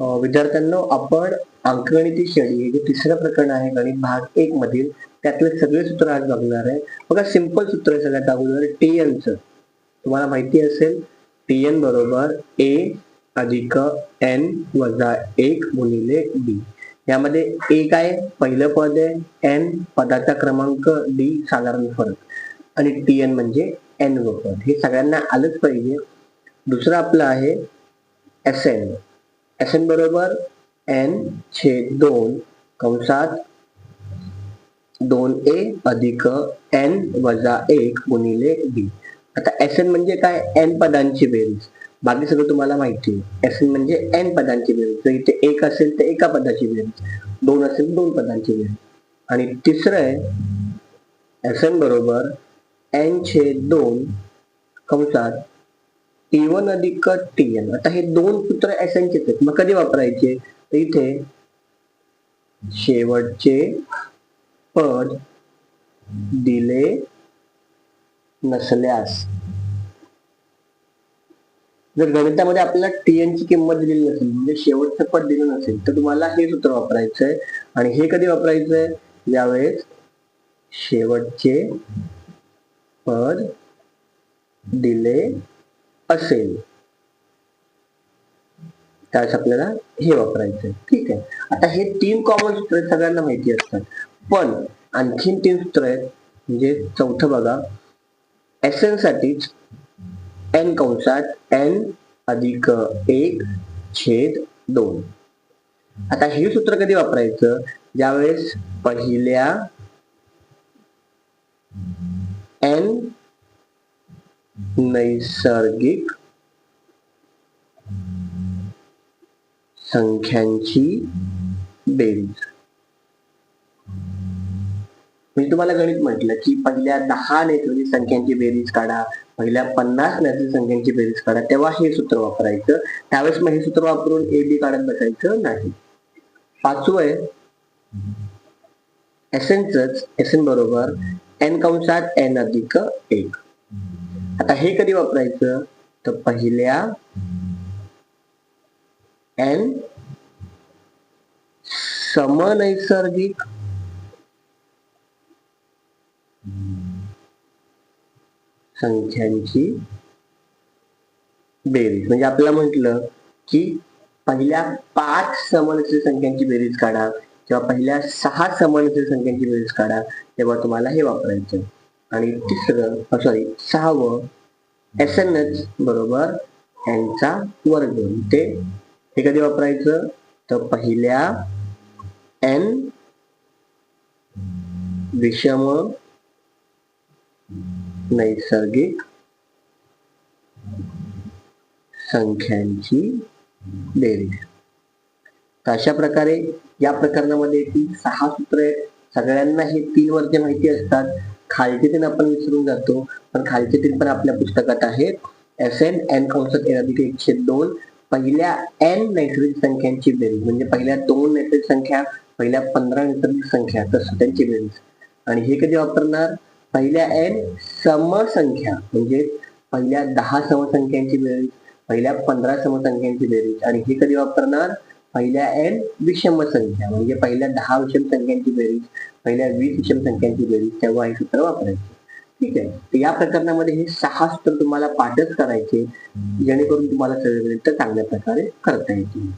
विद्यार्थ्यांना विद्यार्थ्यांनो आपण अंकगणिती शैली हे जे तिसरं प्रकरण आहे गणित भाग एक मधील त्यातले सगळे सूत्र आज बघणार आहे. बघा सिंपल सूत्र आहे सगळ्यात अगोदर टी च. तुम्हाला माहिती असेल टीएन बरोबर ए अधिक एन वजा एक गुणिले डी यामध्ये ए काय? पहिलं पद आहे एन पदाचा क्रमांक डी साधारण फरक. आणि टी एन म्हणजे एन व पद. हे सगळ्यांना आलंच पाहिजे. दुसरं आपलं आहे एस एन एस एन बरोबर एन छेद दोन कंसात दोन ए अधिक एन वजा एक गुणिले बी आता एस एन म्हणजे काय? एन पदांची बेरीज. बाकी सगळं तुम्हाला माहिती आहे. एस एन म्हणजे एन पदांची बेरीज. जर इथे एक असेल तर एका पदाची बेरीज. दोन असेल दोन पदांची बेरीज. आणि तिसरं आहे एस एन बरोबर एन छेद दोन कंसात टी वन अधिक टी एन आता हे दोन सूत्र एस एनचेच आहेत. मग कधी वापरायचे? तर इथे शेवटचे पद दिले नसल्यास. जर गणितामध्ये आपल्याला टी एन ची किंमत दिलेली नसेल म्हणजे शेवटचं पद दिलं नसेल तर तुम्हाला हे सूत्र वापरायचंय. आणि हे कधी वापरायचंय? यावेळेस शेवटचे पद दिले असेल. त्यावेळेस आपल्याला हे वापरायचं ठीक आहे. आता हे तीन कॉमन सूत्र सगळ्यांना माहिती असतात. पण आणखीन तीन सूत्र आहेत म्हणजे चौथं बघा. एस एन साठीच एन कंसात एन अधिक एक छेद दोन. आता हे सूत्र कधी वापरायचं? ज्यावेळेस पहिल्या एन नैसर्गिक संख्यांची बेरीज. मी तुम्हाला गणित म्हटलं की पहिल्या दहा नैसर्गिक संख्यांची बेरीज काढा पहिल्या पन्नास नैसर्गिक संख्यांची बेरीज काढा तेव्हा हे सूत्र वापरायचं. त्यावेळेस मग हे सूत्र वापरून ए बी काढत बसायचं नाही. पाचवं आहे. एस एनच एस एन बरोबर एन कंसात एन अधिक एक. आता हे कधी वापरायचं? तर पहिल्या एन समनैसर्गिक संख्यांची बेरीज. म्हणजे आपल्याला म्हटलं की पहिल्या पाच समनैसर्गिक संख्यांची बेरीज काढा किंवा पहिल्या सहा समनैसर्गिक संख्यांची बेरीज काढा तेव्हा तुम्हाला हे वापरायचं. आणि तिसरं सॉरी सहावं एस एन एच बरोबर यांचा वर्ग. ते हे कधी वापरायचं? तर पहिल्या एन विषम नैसर्गिक संख्यांची बेरीज. तर अशा प्रकारे या प्रकरणामध्ये ती सहा सूत्र आहेत. सगळ्यांना हे तीन वरचे माहिती असतात. खालचे तीन आपण विसरून जातो. पण खालचे तीन पण आपल्या पुस्तकात आहेत. एस एन एन कंसात एन अधिक एकशे दोन. पहिल्या एन नैसर्गिक संख्यांची बेरीज. म्हणजे पहिल्या दोन नैसर्गिक संख्या पहिल्या पंधरा नैसर्गिक संख्या. तर त्यांची बेरीज. आणि हे कधी वापरणार? पहिल्या एन समसंख्या. म्हणजे पहिल्या दहा समसंख्यांची बेरीज पहिल्या पंधरा समसंख्यांची बेरीज. आणि हे कधी वापरणार? पहिल्या एन विषम संख्या. म्हणजे पहिल्या दहा विषम संख्यांची बेरीज पहिल्या वीस विषम संख्यांची बेरीज तेव्हा हे सूत्र वापरायचे. ठीक आहे? तर या प्रकरणामध्ये हे सहा सूत्र तुम्हाला पाठच करायचे जेणेकरून तुम्हाला सगळे चांगल्या प्रकारे करता येतील.